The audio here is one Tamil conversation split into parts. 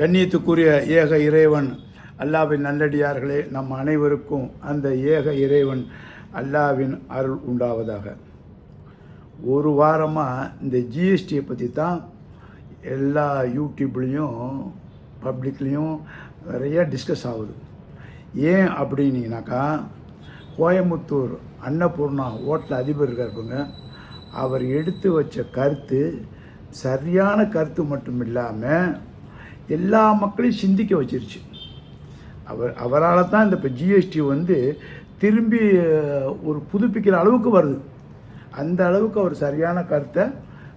கண்ணியத்துக்குரிய ஏக இறைவன் அல்லாவின் நல்லடியார்களே நம் அனைவருக்கும் அந்த ஏக இறைவன் அல்லாவின் அருள் உண்டாவதாக. ஒரு வாரமாக இந்த ஜிஎஸ்டியை பற்றி தான் எல்லா யூடியூப்லேயும் பப்ளிக்லேயும் நிறைய டிஸ்கஸ் ஆகுது. ஏன் அப்படின்னீங்கனாக்கா கோயம்புத்தூர் அன்னபூர்ணா ஹோட்டல் அதிபர் இருக்காருங்க அவர் எடுத்து வச்ச கருத்து சரியான கருத்து மட்டும் இல்லாமல் எல்லா மக்களையும் சிந்திக்க வச்சிருச்சு. அவர் அவரால் தான் இந்த இப்போ ஜிஎஸ்டி வந்து திரும்பி ஒரு புதுப்பிக்கிற அளவுக்கு வருது. அந்த அளவுக்கு அவர் சரியான கருத்தை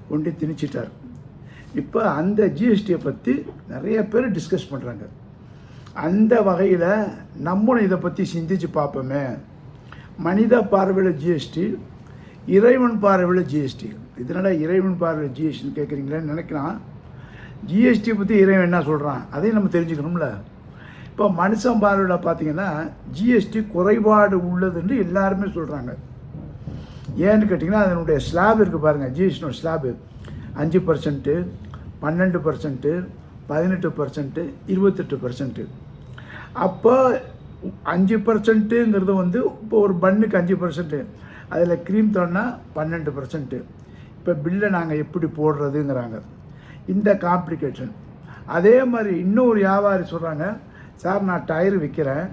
கொண்டு திணிச்சிட்டார். இப்போ அந்த ஜிஎஸ்டியை பற்றி நிறைய பேர் டிஸ்கஸ் பண்ணுறாங்க அந்த வகையில் நம்மளும் இதை பற்றி சிந்திச்சு பார்ப்போமே. மனித பார்வையில் ஜிஎஸ்டி இறைவன் பார்வையில் ஜிஎஸ்டி இதனால இறைவன் பார்வையில் ஜிஎஸ்டின்னு கேட்குறீங்களேன்னு நினைக்கலாம். ஜிஎஸ்டி பற்றி இறைவன் என்ன சொல்கிறான் அதையும் நம்ம தெரிஞ்சுக்கணும்ல. இப்போ மனுஷன் பார்வையில் பார்த்தீங்கன்னா ஜிஎஸ்டி குறைபாடு உள்ளதுன்னு எல்லாருமே சொல்கிறாங்க ஏன்னு கேட்டிங்கன்னா அதனுடைய ஸ்லாப் இருக்குது பாருங்கள் ஜிஎஸ்டியோட ஸ்லாபு அஞ்சு பர்சன்ட்டு பன்னெண்டு பர்சன்ட்டு பதினெட்டு பர்சன்ட்டு இருபத்தெட்டு பர்சன்ட்டு அப்போ அஞ்சு பர்சன்ட்டுங்கிறது வந்து இப்போ ஒரு பன்னுக்கு அஞ்சு பர்சன்ட்டு அதில் க்ரீம் தோணுன்னா பன்னெண்டு பர்சன்ட்டு இப்போ பில்லை நாங்கள் எப்படி போடுறதுங்கிறாங்க. இந்த காம்ப்ளிகேஷன் அதே மாதிரி இன்னொரு வியாபாரி சொல்கிறாங்க சார் நான் டயர் விற்கிறேன்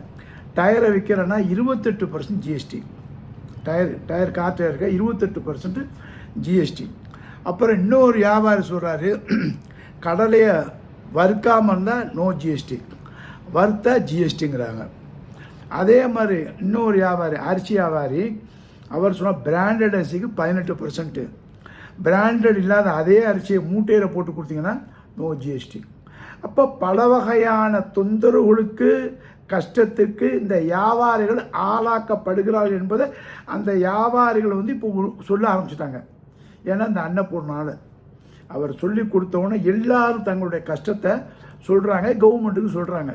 டயரை விற்கிறேன்னா இருபத்தெட்டு percent GST tyre tyre car டயருக்கு இருபத்தெட்டு பர்சன்ட் ஜிஎஸ்டி அப்புறம் இன்னொரு வியாபாரி சொல்கிறாரு கடலையை வறுக்காமல் இருந்தால் நோ ஜிஎஸ்டி வறுத்தா ஜிஎஸ்டிங்கிறாங்க அதே மாதிரி இன்னொரு வியாபாரி அரிசி வியாபாரி அவர் சொன்னால் பிராண்டட் அரிசிக்கு பதினெட்டு பர்சன்ட்டு பிராண்டட் இல்லாத அதே அரிசியை மூட்டையில் போட்டு கொடுத்தீங்கன்னா நோ ஜிஎஸ்டி அப்போ பல வகையான தொந்தரவுகளுக்கு கஷ்டத்திற்கு இந்த வியாபாரிகள் ஆளாக்கப்படுகிறார்கள் என்பதை அந்த வியாபாரிகள் வந்து இப்போ சொல்ல ஆரம்பிச்சிட்டாங்க. ஏன்னா இந்த அன்னப்பூர்ணால் அவர் சொல்லி கொடுத்தவொன்னே எல்லாரும் தங்களுடைய கஷ்டத்தை சொல்கிறாங்க கவர்மெண்ட்டுக்கு சொல்கிறாங்க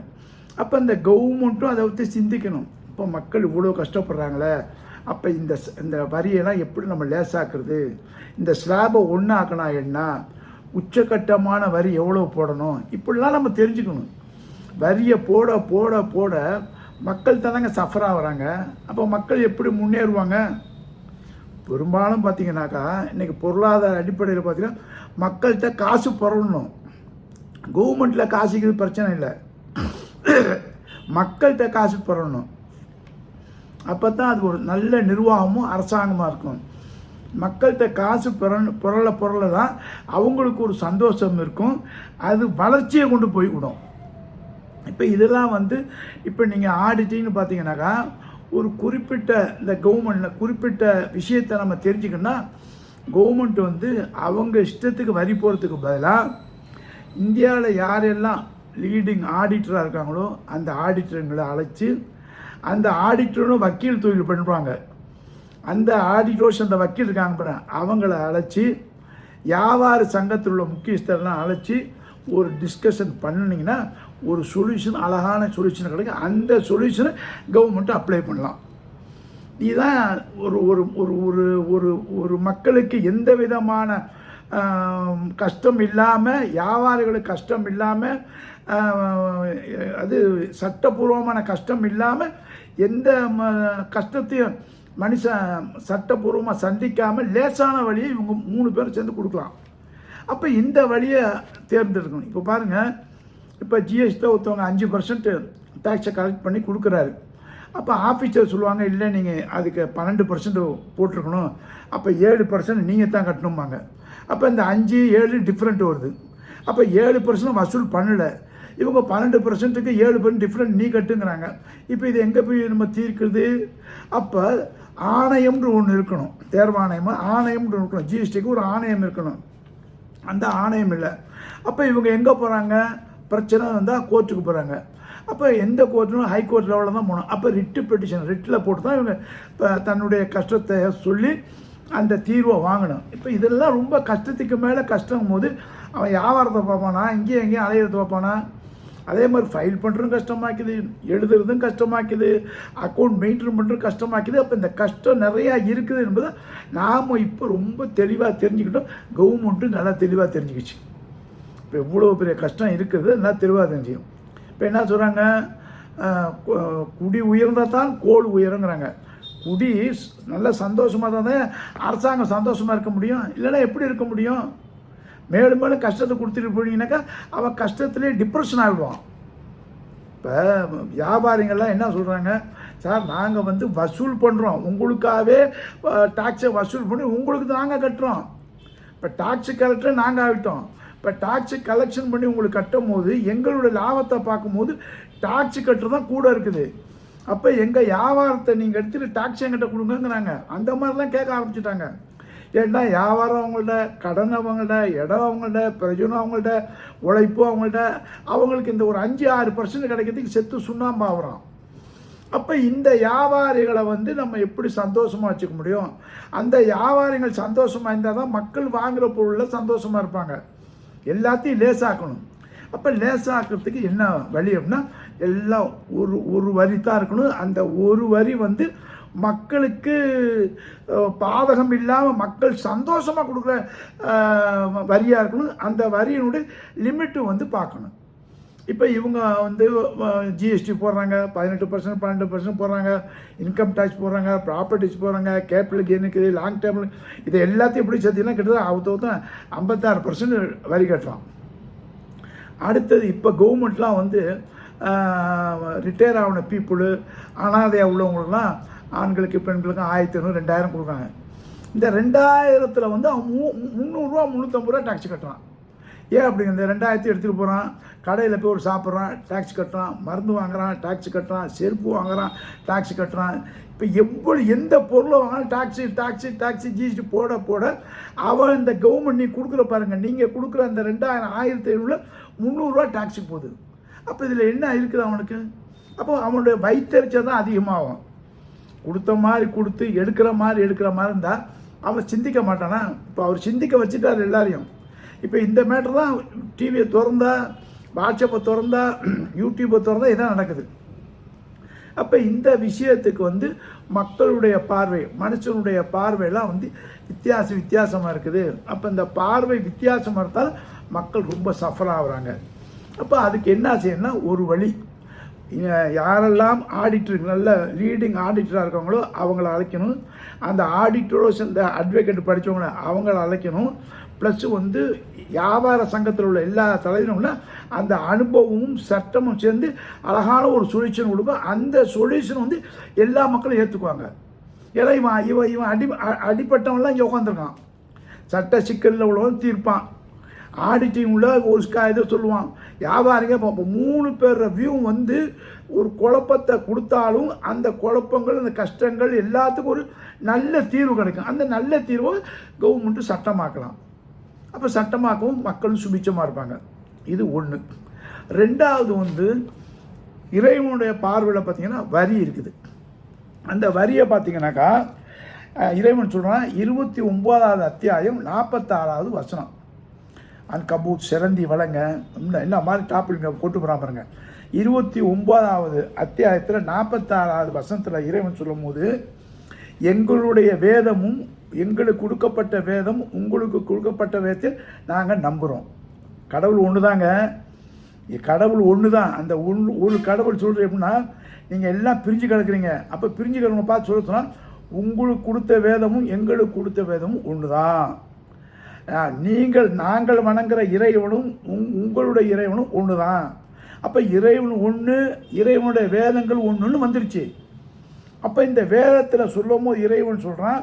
அப்போ இந்த கவர்மெண்ட்டும் அதை பற்றி சிந்திக்கணும். இப்போ மக்கள் இவ்வளோ கஷ்டப்படுறாங்களே அப்போ இந்த இந்த வரியெல்லாம் எப்படி நம்ம லேசாக்குறது? இந்த ஸ்லாபை ஒன்றாக்கினா என்ன? உச்சக்கட்டமான வரி எவ்வளோ போடணும்? இப்படிலாம் நம்ம தெரிஞ்சுக்கணும். வரியை போட போட போட மக்கள் தானங்க சஃபர் ஆகுறாங்க. அப்போ மக்கள் எப்படி முன்னேறுவாங்க? பெரும்பாலும் பார்த்தீங்கன்னாக்கா இன்றைக்கி பொருளாதார அடிப்படையில் பார்த்தீங்கன்னா மக்கள்கிட்ட காசு புரளணும். கவர்மெண்ட்டில் காசுக்கு பிரச்சனை இல்லை. மக்கள்கிட்ட காசு புரளணும். அப்போ தான் அது ஒரு நல்ல நிர்வாகமும் அரசாங்கமாக இருக்கும். மக்கள்கிட்ட காசு புரள் புரள புரள தான் அவங்களுக்கு ஒரு சந்தோஷம் இருக்கும். அது வளர்ச்சியை கொண்டு போய் விடும் இப்போ இதெல்லாம் வந்து இப்போ நீங்கள் ஆடிட்டிங்னு பார்த்தீங்கன்னாக்கா ஒரு குறிப்பிட்ட இந்த கவர்மெண்ட்டில் குறிப்பிட்ட விஷயத்தை நம்ம தெரிஞ்சுக்கணும்னா கவர்மெண்ட் வந்து அவங்க இஷ்டத்துக்கு வரி போகிறதுக்கு பதிலாக இந்தியாவில் யாரெல்லாம் லீடிங் ஆடிட்டராக இருக்காங்களோ அந்த ஆடிட்டருங்களை அழைச்சி அந்த ஆடிட்டரும் வக்கீல் தொழில் பண்ணுவாங்க அந்த ஆடிட்டர்ஸ் அந்த வக்கீல் இருக்காங்க பாருங்க. அவங்கள அழைச்சி வியாபார சங்கத்தில் உள்ள முக்கியஸ்தரெல்லாம் அழைச்சி ஒரு டிஸ்கஷன் பண்ணினீங்கன்னா ஒரு சொல்யூஷன் அழகான சொல்யூஷன் கிடைக்கும். அந்த சொல்யூஷனை கவர்மெண்ட்டு அப்ளை பண்ணலாம். இதுதான் ஒரு ஒரு ஒரு ஒரு ஒரு ஒரு மக்களுக்கு எந்த விதமான கஷ்டம் இல்லாமல் வியாபாரிகளுக்கு கஷ்டம் இல்லாமல் அது சட்டபூர்வமான கஷ்டம் இல்லாமல் எந்த ம- கஷ்டத்தையும் மனுஷன் சட்டபூர்வமாக சந்திக்காமல் லேசான வழியை இவங்க மூணு பேரும் சேர்ந்து கொடுக்கலாம். அப்போ இந்த வழியை தேர்ந்தெடுக்கணும். இப்போ பாருங்கள் இப்போ ஜிஎஸ்டி ஒருத்தவங்க அஞ்சு பர்சன்ட்டு டேக்ஸை கலெக்ட் பண்ணி கொடுக்குறாரு. அப்போ ஆஃபீஸர் சொல்லுவாங்க இல்லை நீங்கள் அதுக்கு பன்னெண்டு பர்சன்ட் போட்டிருக்கணும். அப்போ ஏழு பர்சன்ட் நீங்கள் தான் கட்டணும்பாங்க. அப்போ இந்த அஞ்சு ஏழு டிஃப்ரெண்ட் வருது. அப்போ ஏழு பர்சன்ட் வசூல் பண்ணலை. இவங்க பன்னெண்டு பர்சன்ட்டுக்கு ஏழு பர்சன்ட் டிஃப்ரெண்ட் நீ கட்டுங்கிறாங்க. இப்போ இது எங்கே போய் நம்ம தீர்க்குறது? அப்போ ஆணையம்னு ஒன்று இருக்கணும். தேர்வாணையம் ஆணையம்னு இருக்கணும். ஜிஎஸ்டிக்கு ஒரு ஆணையம் இருக்கணும். அந்த ஆணையம் இல்லை. அப்போ இவங்க எங்கே போகிறாங்க பிரச்சனை வந்தால் கோர்ட்டுக்கு போகிறாங்க அப்போ எந்த கோர்ட்டும் ஹை கோர்ட் லெவலில் தான் போகணும். அப்போ ரிட்டு பெட்டிஷன் ரிட்டில் போட்டு தான் இவங்க இப்போ தன்னுடைய கஷ்டத்தை சொல்லி அந்த தீர்வை வாங்கணும். இப்போ இதெல்லாம் ரொம்ப கஷ்டத்துக்கு மேலே கஷ்டம் போது அவன் வியாபாரத்தை பார்ப்பானா இங்கேயும் எங்கேயும் அலையிறது பார்ப்பானா? அதே மாதிரி ஃபைல் பண்ணுறதும் கஷ்டமாக்குது எழுதுறதும் கஷ்டமாக்குது அக்கௌண்ட் மெயின்டைன் பண்ணுறதும் கஷ்டமாக்குது. அப்போ இந்த கஷ்டம் நிறையா இருக்குது என்பதை நாம் இப்போ ரொம்ப தெளிவாக தெரிஞ்சுக்கிட்டோம். கவர்மெண்ட்டும் நல்லா தெளிவாக தெரிஞ்சுக்கிச்சு. இப்போ இவ்வளோ பெரிய கஷ்டம் இருக்குது நல்லா தெளிவாக தெரிஞ்சுக்கும் இப்போ என்ன சொல்கிறாங்க குடி உயர்ந்தால் தான் கோல் உயருங்கிறாங்க. குடி நல்ல சந்தோஷமாக தான் அரசாங்கம் சந்தோஷமாக இருக்க முடியும்? இல்லைன்னா எப்படி இருக்க முடியும்? மேலும் மேலும் கஷ்டத்தை கொடுத்துட்டு போனீங்கன்னாக்கா அவன் கஷ்டத்துலேயே டிப்ரெஷன் ஆகிடுவான் இப்போ வியாபாரிகள்லாம் என்ன சொல்கிறாங்க சார் நாங்கள் வந்து வசூல் பண்ணுறோம் உங்களுக்காகவே டாக்ஸை வசூல் பண்ணி உங்களுக்கு நாங்கள் கட்டுறோம். இப்போ டாக்ஸி கலெக்டர் நாங்கள் ஆகிட்டோம் இப்போ டாக்ஸி கலெக்ஷன் பண்ணி உங்களுக்கு கட்டும் போது எங்களுடைய லாபத்தை பார்க்கும்போது டாக்ஸி கட்டுறது தான் கூட இருக்குது. அப்போ எங்கள் வியாபாரத்தை நீங்கள் எடுத்துகிட்டு டாக்ஸி எங்கிட்ட கொடுங்கங்கிறாங்க. அந்த மாதிரிலாம் கேட்க ஆரம்பிச்சிட்டாங்க. ஏன்னா வியாபாரம் அவங்கள்ட்ட கடன் அவங்கள்ட்ட இடம் அவங்கள்ட்ட பிரயோஜனம் அவங்கள்ட்ட உழைப்பு அவங்கள்ட்ட அவங்களுக்கு இந்த ஒரு அஞ்சு ஆறு பர்சன்ட் கிடைக்கிறதுக்கு செத்து சுண்ணாம்பு ஆகுறோம் அப்போ இந்த வியாபாரிகளை வந்து நம்ம எப்படி சந்தோஷமாக வச்சுக்க முடியும்? அந்த வியாபாரிகள் சந்தோஷமாக இருந்தால் தான் மக்கள் வாங்குகிற பொருளில் சந்தோஷமாக இருப்பாங்க. எல்லாத்தையும் லேசாக்கணும். அப்போ லேசாக்கிறதுக்கு என்ன வழி அப்படின்னா எல்லாம் ஒரு ஒரு வரி தான் இருக்கணும். அந்த ஒரு வரி வந்து மக்களுக்கு பாதகம் இல்லாமல் மக்கள் சந்தோஷமாக கொடுக்குற வரியாக இருக்கணும். அந்த வரியினுடைய லிமிட்டு வந்து பார்க்கணும். இப்போ இவங்க வந்து ஜிஎஸ்டி போடுறாங்க பதினெட்டு பர்சன்ட் பன்னெண்டு பர்சன்ட் போடுறாங்க இன்கம் டேக்ஸ் போடுறாங்க ப்ராப்பர்ட்டிஸ் போடுறாங்க கேபிட்டல் கெயினுக்கு லாங் டேர்மில் இது எல்லாத்தையும் எப்படி சேர்த்திங்கன்னா கிட்டத்தட்ட அவத்த ஐம்பத்தாறு பர்சன்ட் வரி கட்டுறான். அடுத்தது இப்போ கவர்மெண்ட்லாம் வந்து ரிட்டையர் ஆகின பீப்புளு அனாதையாக உள்ளவங்களுக்குலாம் ஆண்களுக்கு பெண்களுக்கும் ஆயிரத்தி ஐநூறு ரெண்டாயிரம் கொடுக்குறாங்க. இந்த ரெண்டாயிரத்தில் வந்து அவன் மூ முந்நூறுரூவா முந்நூற்றம்பது ரூபா டாக்ஸி கட்டுறான். ஏன் அப்படிங்க இந்த ரெண்டாயிரத்தி எடுத்துகிட்டு போகிறான் கடையில் போய் ஒரு சாப்பிட்றான் டேக்ஸ் கட்டுறான் மருந்து வாங்குறான் டாக்ஸி கட்டுறான் செருப்பு வாங்குறான் டாக்ஸி கட்டுறான். இப்போ எவ்வளோ எந்த பொருளை வாங்கினாலும் டாக்ஸி டாக்ஸி டாக்ஸி ஜிஎஸ்டி போட போட அவன் இந்த கவர்மெண்ட் நீ கொடுக்குற பாருங்கள் நீங்கள் கொடுக்குற அந்த ரெண்டாயிரம் ஆயிரத்தி ஐநூறுல முந்நூறுரூவா டாக்ஸி போகுது. அப்போ இதில் என்ன இருக்குது அவனுக்கு? அப்போ அவனுடைய வயிற்றுச்சல் தான் அதிகமாகும். கொடுத்த மாதிரி கொடுத்து எடுக்கிற மாதிரி எடுக்கிற மாதிரி இருந்தால் அவன் சிந்திக்க மாட்டானா? இப்போ அவர் சிந்திக்க வச்சுட்டார் எல்லாரையும். இப்போ இந்த மேட்டர் தான் டிவியை திறந்தா வாட்ஸ்அப்பை திறந்தா யூடியூப்பை திறந்தா இதான் நடக்குது. அப்போ இந்த விஷயத்துக்கு வந்து மக்களுடைய பார்வை மனுஷனுடைய பார்வையெல்லாம் வந்து வித்தியாசம் வித்தியாசமாக இருக்குது. அப்போ இந்த பார்வை வித்தியாசமாக இருந்தால் மக்கள் ரொம்ப சஃபர் ஆகுறாங்க. அப்போ அதுக்கு என்ன செய்யணும்னா ஒரு வழி. யாரெல்லாம் ஆடிட்டர் நல்ல லீடிங் ஆடிட்டராக இருக்கவங்களோ அவங்கள அழைக்கணும். அந்த ஆடிட்டரோஸ் இந்த அட்வொகேட் படித்தவங்கள அவங்கள அழைக்கணும். ப்ளஸ்ஸு வந்து வியாபார சங்கத்தில் உள்ள எல்லா தலைவர்களும் அந்த அனுபவமும் சட்டமும் சேர்ந்து அழகான ஒரு சொல்யூஷன் கொடுக்கும். அந்த சொல்யூஷன் வந்து எல்லா மக்களும் ஏற்றுக்குவாங்க ஏன்னா இவன் இவன் இவன் அடி அடிப்பட்டவன்லாம் இங்கே உட்காந்துருக்கான் சட்ட சிக்கலில் உள்ளவன் தீர்ப்பான். ஆடிட்டிங் உள்ள ஒரு இதை சொல்லுவான். வியாபாரிங்க இப்போ மூணு பேர் வியூவும் வந்து ஒரு குழப்பத்தை கொடுத்தாலும் அந்த குழப்பங்கள் அந்த கஷ்டங்கள் எல்லாத்துக்கும் ஒரு நல்ல தீர்வு கிடைக்கும். அந்த நல்ல தீர்வை கவர்மெண்ட்டு சட்டமாக்கலாம். அப்போ சட்டமாக்கவும் மக்களும் சுபிச்சமாக இருப்பாங்க. இது ஒன்று ரெண்டாவது வந்து இறைவனுடைய பார்வையில் பார்த்திங்கன்னா வரி இருக்குது. அந்த வரியை பார்த்திங்கனாக்கா இறைவன் சொல்கிறான் இருபத்தி ஒம்போதாவது அத்தியாயம் நாற்பத்தாறாவது வசனம். அன் கபூத் சிறந்தி வழங்க என்ன மாதிரி டாபிக் கொண்டு போகிறான் பாருங்க. இருபத்தி ஒம்போதாவது அத்தியாயத்தில் நாற்பத்தாறாவது வசனத்தில் இறைவன் சொல்லும்போது எங்களுடைய வேதமும் எங்களுக்கு கொடுக்கப்பட்ட வேதம் உங்களுக்கு கொடுக்கப்பட்ட வேதத்தில் நாங்கள் நம்புகிறோம் கடவுள் ஒன்று தாங்க கடவுள் ஒன்று தான் அந்த ஒன்று ஒரு கடவுள் சொல்கிறது எப்படின்னா நீங்கள் எல்லாம் பிரிஞ்சு கிடக்குறீங்க. அப்போ பிரிஞ்சு கிடக்கணும் பார்த்து சொல்ல சொன்னால் உங்களுக்கு கொடுத்த வேதமும் எங்களுக்கு கொடுத்த வேதமும் ஒன்று தான் நீங்கள் நாங்கள் வணங்குற இறைவனும் உங்- உங்களுடைய இறைவனும் ஒன்று தான் அப்போ இறைவன் ஒன்று இறைவனுடைய வேதங்கள் ஒன்றுன்னு வந்துருச்சு. அப்போ இந்த வேதத்தில் சொல்லும் போது இறைவன் சொல்கிறான்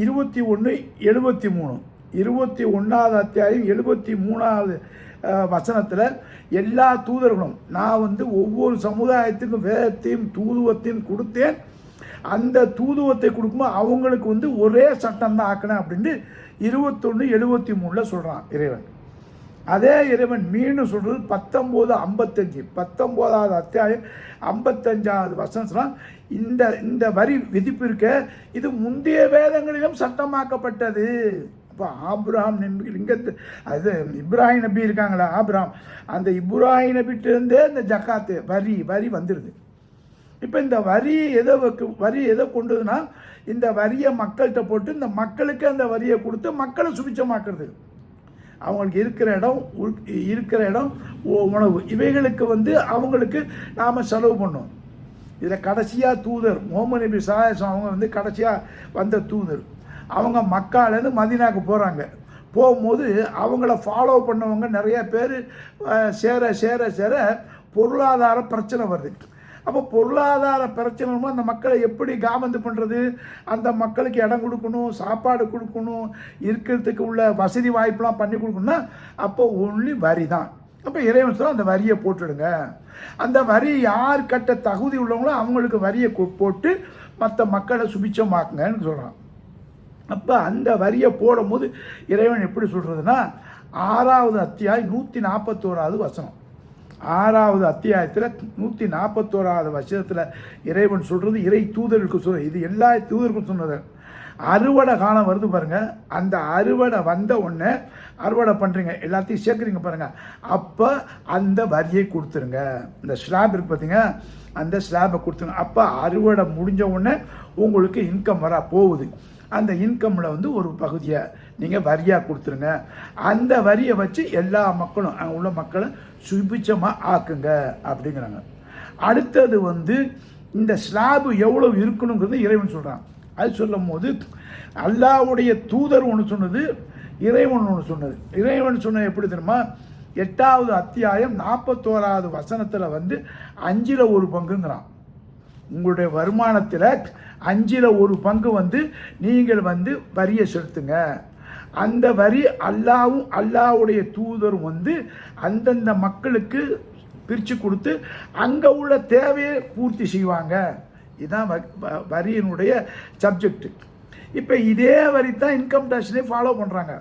இருபத்தி ஒன்று எழுபத்தி மூணு. இருபத்தி ஒன்றாவது அத்தியாயம் எழுபத்தி மூணாவது வசனத்தில் எல்லா தூதர்களும் நான் வந்து ஒவ்வொரு சமுதாயத்துக்கும் வேதத்தையும் தூதுவத்தையும் கொடுத்தேன். அந்த தூதுவத்தை கொடுக்கும்போது அவங்களுக்கு வந்து ஒரே சட்டம் தான் ஆக்கினேன் அப்படின்ட்டு இருபத்தொன்று எழுபத்தி மூணில் சொல்கிறான் இறைவன். அதே இறைவன் மீண்டும் சொல்கிறது பத்தொம்போது ஐம்பத்தஞ்சு. பத்தொம்போதாவது அத்தியாயம் ஐம்பத்தஞ்சாவது வசனம் இந்த இந்த வரி விதிப்பு இருக்க இது முந்தைய வேதங்களிலும் சட்டமாக்கப்பட்டது. அப்போ ஆப்ராம் நம்பி லிங்கத்து அது இப்ராஹிம் நபி இருக்காங்களா ஆப்ராம் அந்த இப்ராஹிம் நபிட்டிருந்தே இந்த ஜக்காத்து வரி வரி வந்துடுது இப்போ இந்த வரி எதை வரி எதை கொண்டதுன்னா இந்த வரியை மக்கள்கிட்ட போட்டு இந்த மக்களுக்கு அந்த வரியை கொடுத்து மக்களை சுபிச்சமாக்குறது அவங்களுக்கு இருக்கிற இடம் இருக்கிற இடம் உணவு. இவைகளுக்கு வந்து அவங்களுக்கு நாம் செலவு பண்ணோம். இதில் கடைசியாக தூதர் முகமது நபி சாயசம் அவங்க வந்து கடைசியாக வந்த தூதர். அவங்க மக்காலேருந்து மதீனாக்கு போகிறாங்க போகும்போது அவங்கள ஃபாலோ பண்ணவங்க நிறைய பேர் சேர சேர சேர பொருளாதார பிரச்சனை வருது. அப்போ பொருளாதார பிரச்சனை அந்த மக்களை எப்படி காமந்து பண்ணுறது அந்த மக்களுக்கு இடம் கொடுக்கணும் சாப்பாடு கொடுக்கணும் இருக்கிறதுக்கு உள்ள வசதி வாய்ப்பெலாம் பண்ணி கொடுக்கணும்னா அப்போ ஒன்லி வரி தான். அப்போ இறைவன் சொல்ல அந்த வரியை போட்டுடுங்க. அந்த வரி யார் கட்ட தகுதி உள்ளவங்களோ அவங்களுக்கு வரியை கொ- போட்டு மற்ற மக்களை சுபிச்சமாக்குங்கன்னு சொல்கிறான் அப்போ அந்த வரியை போடும்போது இறைவன் எப்படி சொல்கிறதுனா ஆறாவது அத்தியாயம் நூற்றி நாற்பத்தோராவது வசனம். ஆறாவது அத்தியாயத்தில் நூற்றி நாற்பத்தோராவது வருஷத்தில் இறைவன் சொல்கிறது இறை தூதர்களுக்கு சொல் இது எல்லா தூதருக்கும் சொன்னது. அறுவடை காலம் வருது பாருங்கள் அந்த அறுவடை வந்த உடனே அறுவடை பண்ணுறீங்க எல்லாத்தையும் சேர்க்குறீங்க பாருங்கள் அப்போ அந்த வரியை கொடுத்துருங்க. இந்த ஸ்லாப் இருக்கு பார்த்தீங்க அந்த ஸ்லாபை கொடுத்துருங்க. அப்போ அறுவடை முடிஞ்ச உடனே உங்களுக்கு இன்கம் வர போகுது. அந்த இன்கம்மில் வந்து ஒரு பகுதியை நீங்கள் வரியாக கொடுத்துருங்க. அந்த வரியை வச்சு எல்லா மக்களும் அங்கே உள்ள மக்களை சுபிச்சமாக ஆக்குங்க அப்படிங்கிறாங்க. அடுத்தது வந்து இந்த ஸ்லாபு எவ்வளோ இருக்கணுங்கிறது இறைவன் சொல்கிறான் அது சொல்லும் போது அல்லாவுடைய தூதர் ஒன்று சொன்னது இறைவன் ஒன்று சொன்னது. இறைவன் சொன்னது எப்படி தெரியுமா? எட்டாவது அத்தியாயம் நாற்பத்தோராவது வசனத்தில் வந்து அஞ்சில் ஒரு பங்குங்கிறான். உங்களுடைய வருமானத்தில் அஞ்சில் ஒரு பங்கு வந்து நீங்கள் வந்து வரியை செலுத்துங்க. அந்த வரி அல்லாவும் அல்லாவுடைய தூதரும் வந்து அந்தந்த மக்களுக்கு பிரித்து கொடுத்து அங்கே உள்ள தேவையை பூர்த்தி செய்வாங்க. இதுதான் வ- வ- வரியினுடைய சப்ஜெக்ட் இப்போ இதே வரி தான் இன்கம் டேக்ஸ்லேயே ஃபாலோ பண்ணுறாங்க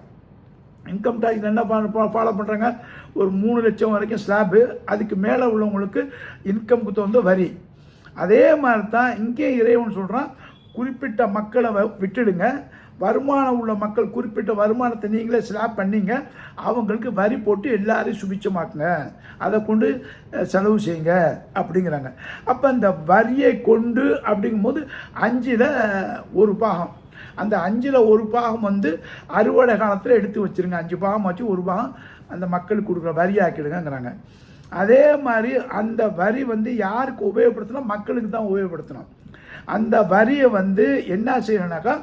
இன்கம் டேக்ஸ் என்ன ஃபாலோ பண்ணுறாங்க ஒரு மூணு லட்சம் வரைக்கும் ஸ்லாபு அதுக்கு மேலே உள்ளவங்களுக்கு இன்கம்க்கு தகுந்த வரி. அதே மாதிரி தான் இங்கே இறைவன் சொல்கிறான் குறிப்பிட்ட மக்களை வ- விட்டுடுங்க. வருமானம் உள்ள மக்கள் குறிப்பிட்ட வருமானத்தை நீங்களே ஸ்லாப் பண்ணிங்க. அவங்களுக்கு வரி போட்டு எல்லாரையும் சுபிச்சமாக்குங்க அதை கொண்டு செலவு செய்யுங்க அப்படிங்கிறாங்க. அப்போ அந்த வரியை கொண்டு அப்படிங்கும்போது அஞ்சில் ஒரு பாகம். அந்த அஞ்சில் ஒரு பாகம் வந்து அறுவடை காலத்தில் எடுத்து வச்சிருங்க. அஞ்சு பாகம் வச்சு ஒரு பாகம் அந்த மக்களுக்கு கொடுக்குற வரி ஆக்கிடுங்கிறாங்க அதே மாதிரி அந்த வரி வந்து யாருக்கு உபயோகப்படுத்தணும்? மக்களுக்கு தான் உபயோகப்படுத்தணும். அந்த வரியை வந்து என்ன செய்யணும்னாக்கா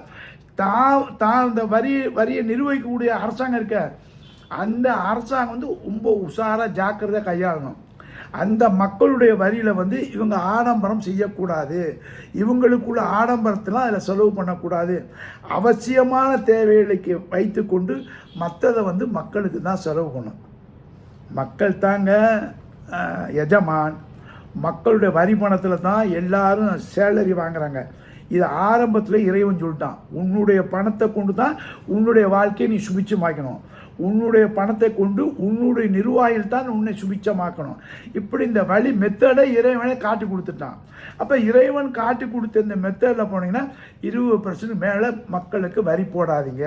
தான் தான் அந்த வரி வரியை நிர்வகிக்கக்கூடிய அரசாங்கம் இருக்க. அந்த அரசாங்கம் வந்து ரொம்ப உஷாராக ஜாக்கிரதை கையாளணும். அந்த மக்களுடைய வரியில் வந்து இவங்க ஆடம்பரம் செய்யக்கூடாது. இவங்களுக்குள்ள ஆடம்பரத்தெலாம் அதில் செலவு பண்ணக்கூடாது. அவசியமான தேவைகளுக்கு வைத்துக்கொண்டு மற்றதை வந்து மக்களுக்கு தான் செலவு பண்ணும் மக்கள் தாங்க எஜமான். மக்களுடைய வரி பணத்தில் தான் எல்லாரும் சேலரி வாங்குறாங்க. இது ஆரம்பத்தில் இறைவன் சொல்லிட்டான். உன்னுடைய பணத்தை கொண்டு தான் உன்னுடைய வாழ்க்கையை நீ சுபிச்சமாக்கணும். உன்னுடைய பணத்தை கொண்டு உன்னுடைய நிர்வாகியில் தான் உன்னை சுபிச்சமாக்கணும். இப்படி இந்த வழி மெத்தடை இறைவனே காட்டி கொடுத்துட்டான். அப்போ இறைவன் காட்டி கொடுத்த இந்த மெத்தடில் போனீங்கன்னா இருபது பர்சன்ட் மேலே மக்களுக்கு வரி போடாதீங்க.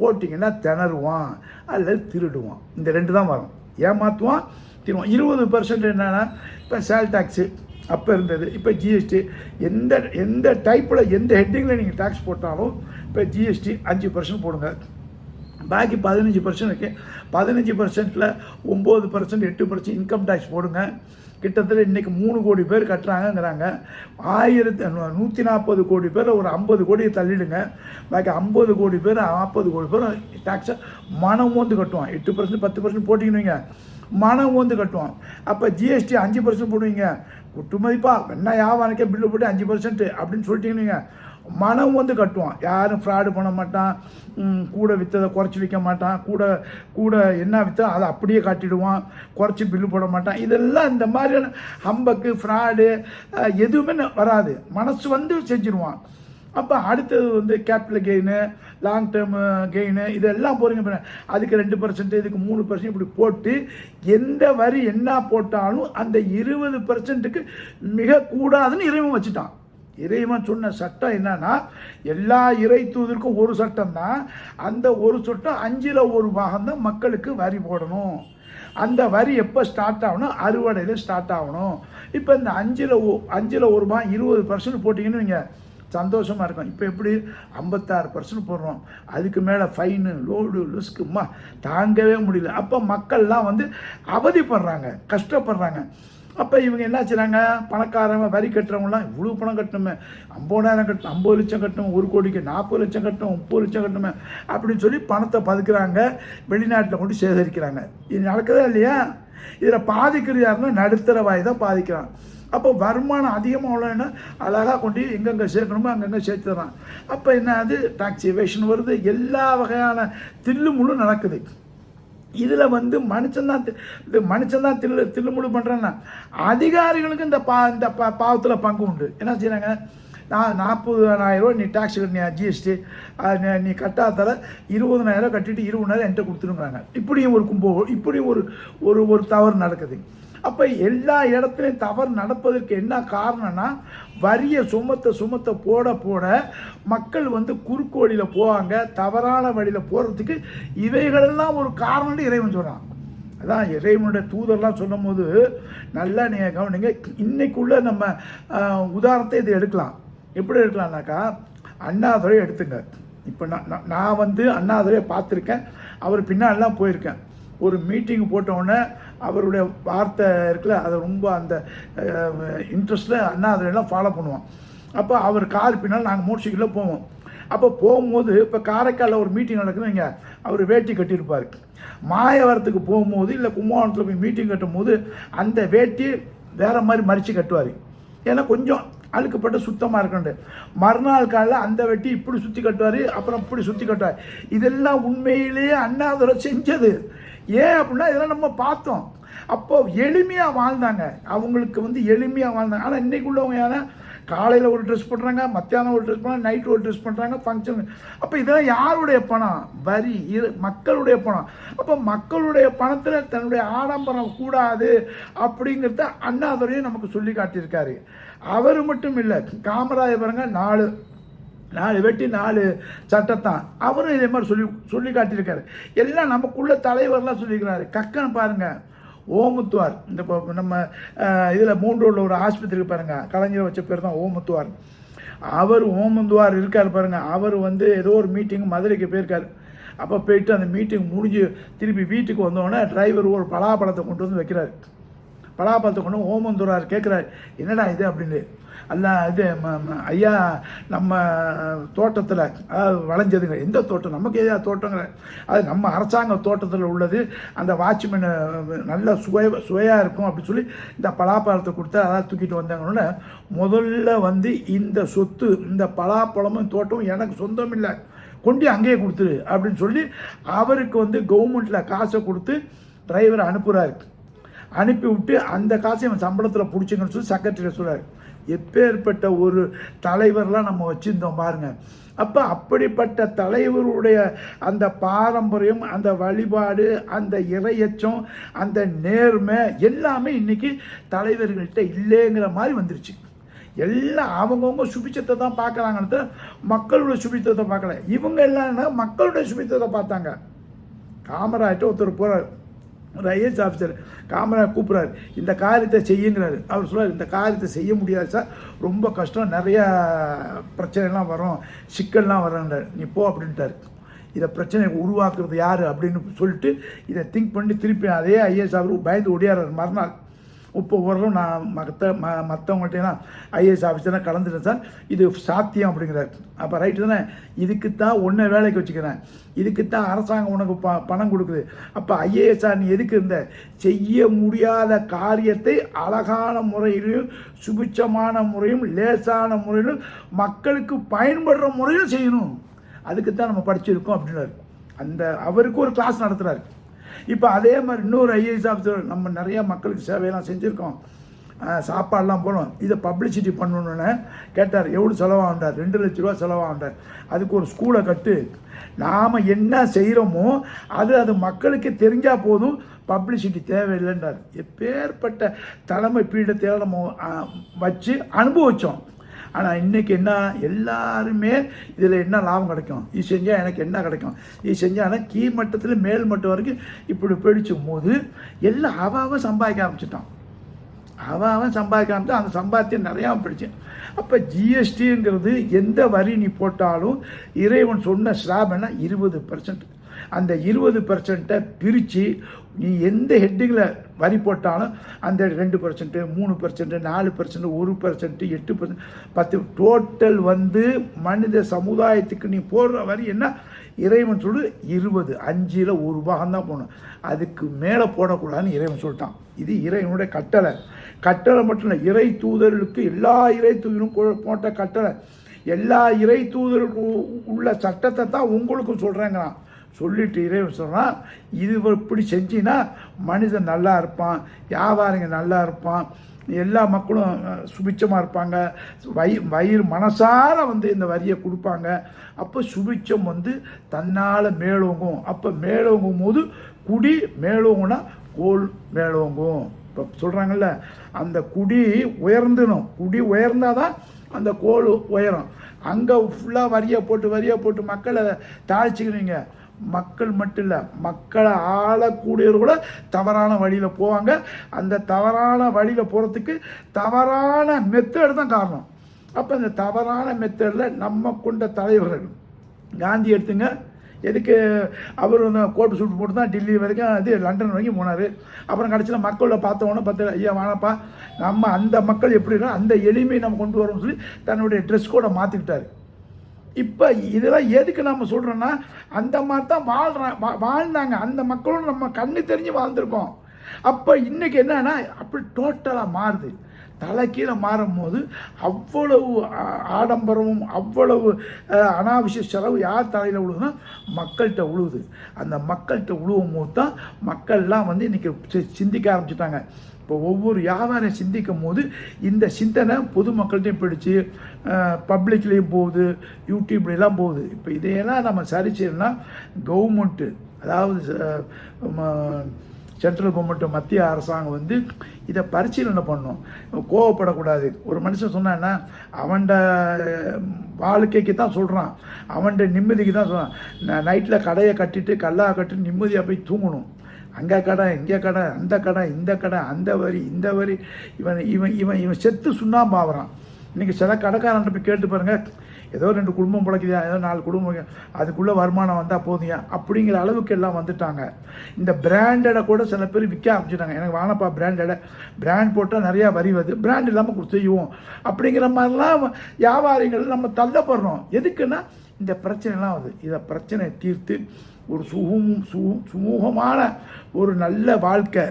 போட்டிங்கன்னா திணறுவான் அல்லது திருடுவான். இந்த ரெண்டு தான் வரும். ஏமாற்றுவான் திருவான் இருபது பர்சன்ட் என்னென்னா இப்போ சேல் டேக்ஸு அப்போ இருந்தது இப்போ ஜிஎஸ்டி எந்த எந்த டைப்பில் எந்த ஹெட்டிங்கில் நீங்கள் டேக்ஸ் போட்டாலும் இப்போ ஜிஎஸ்டி அஞ்சு பர்சன்ட் போடுங்க. பாக்கி பதினஞ்சு பர்சன்ட் இருக்குது பதினஞ்சு பர்சன்ட்டில் ஒம்பது பர்சன்ட் எட்டு பர்சன்ட் இன்கம் டேக்ஸ் போடுங்க. கிட்டத்தட்ட இன்றைக்கி மூணு கோடி பேர் கட்டுறாங்கங்கிறாங்க. ஆயிரத்தி நூற்றி நாற்பது கோடி பேர் ஒரு ஐம்பது கோடியை தள்ளிடுங்க. பாக்கி ஐம்பது கோடி பேர் நாற்பது கோடி பேர் டேக்ஸை மனம் வந்து கட்டுவான். எட்டு பர்சன்ட் பத்து பர்சன்ட் போட்டிங்கன்னு மனம் வந்து கட்டுவான். அப்போ ஜிஎஸ்டி அஞ்சு பர்சன்ட் போடுவீங்க. குட்டுமதிப்பா என்ன யாவானுக்கே பில்லு போட்டு அஞ்சு பர்சன்ட் அப்படின்னு சொல்லிட்டீங்கன்னு மனம் வந்து கட்டுவான். யாரும் ஃப்ராடு பண்ண மாட்டான். கூட விற்றதை குறைச்சி விற்க மாட்டான். கூட கூட என்ன விற்றோ அதை அப்படியே காட்டிடுவான். குறைச்சி பில்லு போட மாட்டான். இதெல்லாம் இந்த மாதிரியான ஹம்பக்கு ஃப்ராடு எதுவுமே வராது. மனசு வந்து செஞ்சிருவான். அப்போ அடுத்தது வந்து capital gain long term gain இதெல்லாம் போகிறீங்க அதுக்கு ரெண்டு பர்சன்ட் இதுக்கு மூணு பர்சன்ட் இப்படி போட்டு எந்த வரி என்ன போட்டாலும் அந்த இருபது பர்சன்ட்டுக்கு மிக கூடாதுன்னு இறைவன் வச்சுட்டான். இறைவன் சொன்ன சட்டம் என்னன்னா எல்லா இறை தூதருக்கும் ஒரு சட்டம் தான் அந்த ஒரு சட்டம் அஞ்சில் ஒரு பாகம் தான் மக்களுக்கு வரி போடணும். அந்த வரி எப்போ ஸ்டார்ட் ஆகணும்? அறுவடையில் ஸ்டார்ட் ஆகணும். இப்போ இந்த அஞ்சில் அஞ்சில் ஒரு பாகம் இருபது பர்சன்ட் போட்டிங்கன்னு நீங்கள் சந்தோஷமாக இருக்கும். இப்போ எப்படி? ஐம்பத்தாறு பர்சன்ட் போடுறோம். அதுக்கு மேலே ஃபைனு லோடு லுஸ்க்குமா தாங்கவே முடியல. அப்போ மக்கள்லாம் வந்து அவதிப்படுறாங்க கஷ்டப்படுறாங்க. அப்போ இவங்க என்ன செய்கிறாங்க பணக்காரங்க வரி கட்டுறவங்களாம் இவ்வளோ பணம் கட்டணுமே. ஐம்பதாயிரம் கட்டணும் ஐம்பது லட்சம் கட்டணும். ஒரு கோடிக்கு நாற்பது லட்சம் கட்டணும் முப்பது லட்சம் கட்டணுமே. அப்படின்னு சொல்லி பணத்தை பதுக்குறாங்க. வெளிநாட்டில் கொண்டு சேகரிக்கிறாங்க. இது நடக்குதா இல்லையா? இதில் பாதிக்கிறது யாருன்னா நடுத்தர வாய் தான் பாதிக்கிறான். அப்போ வருமானம் அதிகமாக உள்ளன்னா அழகாக கொண்டு எங்கெங்கே சேர்க்கணுமோ அங்கங்கே சேர்த்துறான் அப்போ என்ன அது? டாக்ஸ் எவேஷன் வருது. எல்லா வகையான தில்லு முள்ளு நடக்குது. இதில் வந்து மனுஷன்தான் தி- இது மனுஷன்தான் தில்லு தில்லுமுழு பண்ணுறேன்னா அதிகாரிகளுக்கு இந்த பா இந்த பா பாவத்தில் பங்கு உண்டு. என்ன செய்கிறாங்க நான் நாற்பதாயிரம் ரூபா நீ டேக்ஸ் கட்டினியா ஜிஎஸ்டி நீ கட்டாதால இருபதனாயிரம் கட்டிட்டு இருபதாயிரம் என்கிட்ட கொடுத்துருங்கிறாங்க. இப்படியும் ஒரு கும்போ இப்படியும் ஒரு ஒரு ஒரு தவறு நடக்குது. அப்போ எல்லா இடத்துலையும் தவறு நடப்பதற்கு என்ன காரணம்னா வரியை சுமத்த சுமத்த போட போட மக்கள் வந்து குறுக்கு வழியில் போவாங்க தவறான வழியில் போகிறதுக்கு இவைகளெல்லாம் ஒரு காரணம்னு இறைவன் சொல்கிறான் அதான் இறைவனுடைய தூதர்லாம் சொல்லும்போது நல்லா நீங்கள் கவனிங்க இன்னைக்குள்ள நம்ம உதாரணத்தை இது எடுக்கலாம். எப்படி எடுக்கலாம்னாக்கா அண்ணாதுரை எடுத்துங்க. இப்போ நான் நான்- நான் வந்து அண்ணாதுரையை பார்த்துருக்கேன். அவர் பின்னாடிலாம் போயிருக்கேன். ஒரு மீட்டிங் போட்ட உடனே அவருடைய வார்த்தை இருக்குல்ல அதை ரொம்ப அந்த இன்ட்ரெஸ்ட்டில் அதெல்லாம் ஃபாலோ பண்ணுவோம் அப்போ அவர் கார் பின்னால் நாங்கள் மோட்டர் சைக்கிளில் போவோம். அப்போ போகும்போது இப்போ காரைக்காலில் ஒரு மீட்டிங் நடக்குதுங்க அவர் வேட்டி கட்டியிருப்பார். மாயவரத்துக்கு போகும்போது இல்லை கும்பகோணத்தில் போய் மீட்டிங் கட்டும் போது அந்த வேட்டி வேற மாதிரி மறித்து கட்டுவார். ஏன்னா கொஞ்சம் அழுக்கப்பட்டு சுத்தமாக இருக்கண்டு. மறுநாள் காலையில் அந்த வெட்டி இப்படி சுற்றி கட்டுவார் அப்புறம் இப்படி சுற்றி கட்டுவார். இதெல்லாம் உண்மையிலேயே அண்ணாதுரை செஞ்சது. ஏன் அப்படின்னா இதெல்லாம் நம்ம பார்த்தோம். அப்போ எளிமையாக வாழ்ந்தாங்க. அவங்களுக்கு வந்து எளிமையாக வாழ்ந்தாங்க. ஆனால் இன்றைக்கு உள்ளவங்க யாரா? காலையில் ஒரு ட்ரெஸ் பண்ணுறாங்க மத்தியானம் ஒரு ட்ரெஸ் பண்ணுறாங்க நைட்டு ஒரு ட்ரெஸ் பண்ணுறாங்க ஃபங்க்ஷன் அப்போ இதெல்லாம் யாருடைய பணம்? வரி இரு மக்களுடைய பணம். அப்போ மக்களுடைய பணத்தில் தன்னுடைய ஆடம்பரம் கூடாது அப்படிங்கிறத அண்ணாதுரையும் நமக்கு சொல்லி காட்டியிருக்காரு. அவர் மட்டும் இல்லை காமராஜர் பாருங்க நாலு நாலு வெட்டி நாலு சட்டத்தான். அவரும் இதே மாதிரி சொல்லி சொல்லி காட்டியிருக்காரு. எல்லாம் நமக்குள்ள தலைவர்லாம் சொல்லியிருக்கிறாரு. கக்கன் பாருங்கள் ஓமுத்துவார். இந்த இப்போ நம்ம இதில் மூன்றூரில் ஒரு ஆஸ்பத்திரிக்கு பாருங்கள் கலைஞர் வச்ச பேர் தான் ஓமுத்துவார். அவர் ஓமுந்துவார் இருக்கார் பாருங்கள் அவர் வந்து ஏதோ ஒரு மீட்டிங் மதுரைக்கு போயிருக்காரு. அப்போ போயிட்டு அந்த மீட்டிங் முடிஞ்சு திருப்பி வீட்டுக்கு வந்தோடனே டிரைவர் ஒரு பலாப்பழத்தை கொண்டு வந்து வைக்கிறார். பலாப்பழத்தை கொண்டு வந்து ஓமந்துரார் கேட்குறாரு. என்னடா இது அப்படின்னு. அல்ல இது ஐயா நம்ம தோட்டத்தில் அதாவது வளைஞ்சதுங்க. எந்த தோட்டம்? நமக்கு எதாவது தோட்டங்கிற அது நம்ம அரசாங்க தோட்டத்தில் உள்ளது. அந்த வாட்ச்மேன் நல்ல சுவை சுவையாக இருக்கும் அப்படின்னு சொல்லி இந்த பலாப்பழத்தை கொடுத்து அதாவது தூக்கிட்டு வந்தாங்கன்னு முதல்ல வந்து இந்த சொத்து இந்த பலாப்பழமும் தோட்டமும் எனக்கு சொந்தம் இல்லை. கொண்டு அங்கேயே கொடுத்துரு அப்படின்னு சொல்லி அவருக்கு வந்து கவர்மெண்ட்டில் காசை கொடுத்து டிரைவரை அனுப்புகிறாரு அனுப்பி விட்டு அந்த காசை அவன் சம்பளத்தில் பிடிச்சிங்கன்னு சொல்லி செக்ரட்டரி சொல்கிறார் எப்பேற்பட்ட ஒரு தலைவர்லாம் நம்ம வச்சுருந்தோம் பாருங்க. அப்போ அப்படிப்பட்ட தலைவருடைய அந்த பாரம்பரியம் அந்த வழிபாடு அந்த இறையச்சம் அந்த நேர்மை எல்லாமே இன்றைக்கி தலைவர்கள்ட்ட இல்லைங்கிற மாதிரி வந்துருச்சு. எல்லாம் அவங்கவுங்க சுபிச்சத்தை தான் பார்க்குறாங்கன்னு மக்களுடைய சுபிச்சத்தை பார்க்கல. இவங்க எல்லாம் மக்களுடைய சுபிச்சத்தை பார்த்தாங்க. காமராஜர் ஒருத்தர் போகிறார் ஒரு ஐஏஎஸ் ஆஃபீஸர் காமராஜ் கூப்பிட்றாரு இந்த காரியத்தை செய்யுங்கிறாரு. அவர் சொல்கிறார் இந்த காரியத்தை செய்ய முடியாது சார். ரொம்ப கஷ்டம். நிறையா பிரச்சனைலாம் வரும். சிக்கல்லாம் வரன்றார் நீ போ அப்படின்ட்டார். இதை பிரச்சனை உருவாக்குறது யார் அப்படின்னு சொல்லிட்டு இதை திங்க் பண்ணி திருப்பி அதே ஐஏஎஸ் அவர் பயந்து ஒடியாடுறார் மறுநாள் இப்போ ஓரளவு நான் மற்ற ம மற்றவங்கள்ட்டலாம் ஐஏஎஸ் ஆஃபீஸராக கலந்துட்டேன் சார். இது சாத்தியம் அப்படிங்கிறார். அப்போ ரைட்டு தானே? இதுக்கு தான் ஒன்றை வேலைக்கு வச்சுக்கிறேன். இதுக்கு தான் அரசாங்கம் உனக்கு ப பணம் கொடுக்குது. அப்போ ஐஏஎஸ்ஆர் நீ எதுக்கு இருந்த? செய்ய முடியாத காரியத்தை அழகான முறையிலும் சுபிட்சமான முறையும் லேசான முறையிலும் மக்களுக்கு பயன்படுற முறையிலும் செய்யணும். அதுக்கு தான் நம்ம படிச்சிருக்கோம் அப்படின்னாரு. அந்த அவருக்கு ஒரு கிளாஸ் நடத்துகிறாரு இப்போ அதே மாதிரி இன்னொரு ஐஏஎஸ் ஆஃபீஸர் நம்ம நிறைய மக்களுக்கு சேவையெல்லாம் செஞ்சுருக்கோம். சாப்பாடெலாம் போனோம் இதை பப்ளிசிட்டி பண்ணணுன்னு கேட்டார். எவ்வளோ செலவாகின்றார் ரெண்டு லட்ச ரூபா செலவாகின்றார் அதுக்கு ஒரு ஸ்கூலை கட்டு. நாம் என்ன செய்கிறோமோ அது அது மக்களுக்கு தெரிஞ்சால் போதும். பப்ளிசிட்டி தேவையில்லைன்றார். எப்பேற்பட்ட தலைமை பீடத்தை நம்ம வச்சு அனுபவித்தோம் ஆனால் இன்றைக்கி என்ன? எல்லாருமே இதில் என்ன லாபம் கிடைக்கும்? இது செஞ்சால் எனக்கு என்ன கிடைக்கும்? இது செஞ்சால் கீழ் மட்டத்தில் மேல் மட்டம் வரைக்கும் இப்படி பிடிச்சும் போது எல்லாம் அவாவும் சம்பாதிக்க ஆரம்பிச்சிட்டான். அவன் அவன் சம்பாதிக்கலாம் அந்த சம்பாத்தியம் நிறையா பிடிச்சேன் அப்போ ஜிஎஸ்டிங்கிறது எந்த வரி நீ போட்டாலும் இறைவன் சொன்ன ஸ்லாப் என்ன இருபது பர்சன்ட் அந்த இருபது பர்சன்ட்டை பிரித்து நீ எந்த ஹெட்டிங்கில் வரி போட்டாலும் அந்த ரெண்டு பர்சன்ட்டு மூணு பர்சன்ட்டு நாலு பர்சன்ட் ஒரு பர்சன்ட்டு எட்டு பர்சன்ட் பத்து டோட்டல் வந்து மனித சமுதாயத்துக்கு நீ போடுற வரி என்ன? இறைவன் சொல்லு இருபது. அஞ்சில் ஒரு பாகம் தான் போகணும் அதுக்கு மேலே போடக்கூடாதுன்னு இறைவன் சொல்லிட்டான். இது இறைவனுடைய கட்டளை. கட்டளை மட்டும் இல்லை இறை தூதர்களுக்கு எல்லா இறை தூதரும் போட்ட கட்டளை. எல்லா இறை தூதருக்கும் உள்ள சட்டத்தை தான் உங்களுக்கும் சொல்கிறேங்கிறான் சொல்லிட்டு இறைவன் சொல்கிறான் இது இப்படி செஞ்சினா மனிதன் நல்லா இருப்பான் வியாபாரிங்க நல்லா இருப்பான் எல்லா மக்களும் சுபிச்சமாக இருப்பாங்க வயி வயிறு மனசார வந்து இந்த வரியை கொடுப்பாங்க. அப்போ சுபிச்சம் வந்து தன்னால் மேலோங்கும். அப்போ மேலோங்கும் போது குடி மேலோங்குனா கோல் மேலோங்கும். இப்போ சொல்கிறாங்கல்ல அந்த குடி உயர்ந்துடும் குடி உயர்ந்தாதான் அந்த கோல் உயரும். அங்கே ஃபுல்லாக வரியை போட்டு வரியை போட்டு மக்களை தாழ்ச்சிக்கிறீங்க. மக்கள் மட்டும் இல்லை மக்களை ஆளக்கூடியவர் கூட தவறான வழியில் போவாங்க. அந்த தவறான வழியில் போகிறதுக்கு தவறான மெத்தட் தான் காரணம். அப்போ இந்த தவறான மெத்தடில் நம்ம கொண்ட தலைவர்கள். காந்தி எடுத்துங்க. எதுக்கு? அவர் வந்து கோட்டு சூட் போட்டு தான் டெல்லி வரைக்கும் இது லண்டன் வரைக்கும் போனார். அப்புறம் கடைசியில் மக்களை பார்த்தவொன்னே பார்த்து ஐயா வானப்பா நம்ம அந்த மக்கள் எப்படி இருக்கோ அந்த எளிமையை நம்ம கொண்டு வரோம்னு சொல்லி தன்னுடைய ட்ரெஸ் கோடை மாற்றிக்கிட்டாரு இப்போ இதெல்லாம் எதுக்கு நம்ம சொல்கிறோன்னா அந்த மாதிரி தான் வாழ்கிறான் வா வாழ்ந்தாங்க. அந்த மக்களும் நம்ம கண்ணு தெரிஞ்சு வாழ்ந்திருக்கோம். அப்போ இன்றைக்கி என்னன்னா அப்படி டோட்டலாக மாறுது. தலை கீழே மாறும்போது அவ்வளவு ஆடம்பரமும் அவ்வளவு அனாவசிய செலவு யார் தலையில் விழுதுன்னா மக்கள்கிட்ட உழுவுது. அந்த மக்கள்கிட்ட உழுவும் போது தான் மக்கள்லாம் வந்து இன்றைக்கி சிந்திக்க ஆரம்பிச்சிட்டாங்க. இப்போ ஒவ்வொரு வியாபாரம் சிந்திக்கும் போது இந்த சிந்தனை பொதுமக்கள்கிட்டையும் போயிடுச்சு. பப்ளிக்லேயும் போகுது யூடியூப்லாம் போகுது. இப்போ இதையெல்லாம் நம்ம சரி செய்யணும்னா கவர்மெண்ட்டு அதாவது சென்ட்ரல் கவர்மெண்ட் மத்திய அரசாங்கம் வந்து இதை பரிசீலனை பண்ணும். கோவப்படக்கூடாது. ஒரு மனுஷன் சொன்னான்னா அவன்ட வாழ்க்கைக்கு தான் சொல்கிறான் அவன்ட நிம்மதிக்கு தான் சொல்கிறான் நைட்டில் கடையை கட்டிட்டு கல்லா கட்டி நிம்மதியாக போய் தூங்கணும். அங்கே கடை இங்கே கடை அந்த கடை இந்த கடை அந்த வரி இந்த வரி. இவன் இவன் இவன் இவன் செத்து சுண்ணாம்பாகிறான் இன்றைக்கி சில கடைக்காரன்ட்ட போய் கேட்டு பாருங்கள் ஏதோ ரெண்டு குடும்பம் பிழைக்குதா ஏதோ நாலு குடும்பம் அதுக்குள்ளே வருமானம் வந்தால் போதியா அப்படிங்கிற அளவுக்கு எல்லாம் வந்துட்டாங்க. இந்த பிராண்டடை கூட சில பேர் விற்க ஆரம்பிச்சிட்டாங்க. எனக்கு வானப்பா பிராண்டடை பிராண்ட் போட்டால் நிறையா வரி வருது. பிராண்ட் இல்லாமல் கொடுத்து செய்வோம் அப்படிங்கிற மாதிரிலாம் வியாபாரிகள் நம்ம தள்ளப்படுறோம். எதுக்குன்னா இந்த பிரச்சனைலாம் வருது. இதை பிரச்சனையை தீர்த்து ஒரு சுகும் சு சுமூகமான ஒரு நல்ல வாழ்க்கை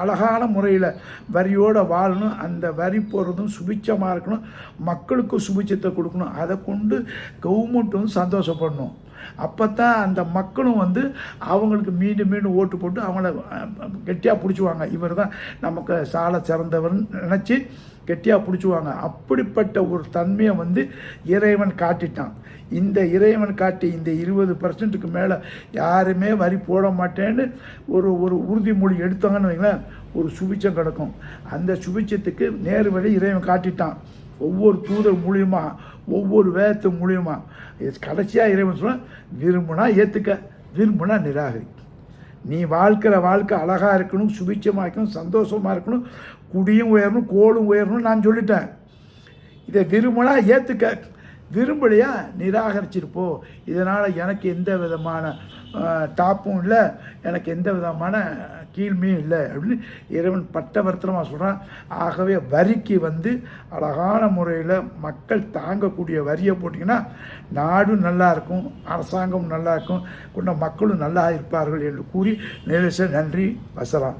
அழகான முறையில் வரியோடு வாழணும். அந்த வரி போடுறதும் சுபிச்சமாக இருக்கணும். மக்களுக்கும் சுபிச்சத்தை கொடுக்கணும். அதை கொண்டு கவர்மெண்ட் வந்து சந்தோஷப்படணும். அப்போ தான் அந்த மக்களும் வந்து அவங்களுக்கு மீண்டும் மீண்டும் ஓட்டு போட்டு அவங்கள கெட்டியாக பிடிச்சுவாங்க. இவர் தான் நமக்கு சால சிறந்தவர்னு நினச்சி கெட்டியாக பிடிச்சுவாங்க. அப்படிப்பட்ட ஒரு தன்மையை வந்து இறைவன் காட்டிட்டான். இந்த இறைவன் காட்டி இந்த இருபது பர்சன்ட்டுக்கு மேலே யாருமே வரி போட மாட்டேன்னு ஒரு ஒரு உறுதிமொழி எடுத்தாங்கன்னு வைங்களேன் ஒரு சுபிச்சம் கிடக்கும். அந்த சுபிச்சத்துக்கு நேர் வழி இறைவன் காட்டிட்டான். ஒவ்வொரு தூதர் மூலியமா ஒவ்வொரு வேதத்து மூலியமா. இது கடைசியாக இறைவன் சொன்னால் விரும்புனா ஏற்றுக்க விரும்புனா நிராகரி நீ வாழ்க்கிற வாழ்க்கை அழகாக இருக்கணும் சுபிச்சமாக இருக்கணும் சந்தோஷமாக இருக்கணும் குடியும் உயரணும் கோலும் உயரணும் நான் சொல்லிட்டேன். இதை விரும்பினா ஏற்றுக்க விரும்பலையா? நிராகரிச்சிருப்போ இதனால் எனக்கு எந்த விதமான டாப்பும் இல்லை. எனக்கு எந்த விதமான கீழ்மே இல்லை அப்படின்னு இறைவன் பட்டவர்த்தனமாக சொல்கிறான் ஆகவே வரிக்கு வந்து அழகான முறையில் மக்கள் தாங்கக்கூடிய வரியை போட்டிங்கன்னா நாடும் நல்லா இருக்கும் அரசாங்கமும் நல்லா இருக்கும் கொண்ட மக்களும் நல்லா இருப்பார்கள் என்று கூறி நேரச நன்றி வசலாம்.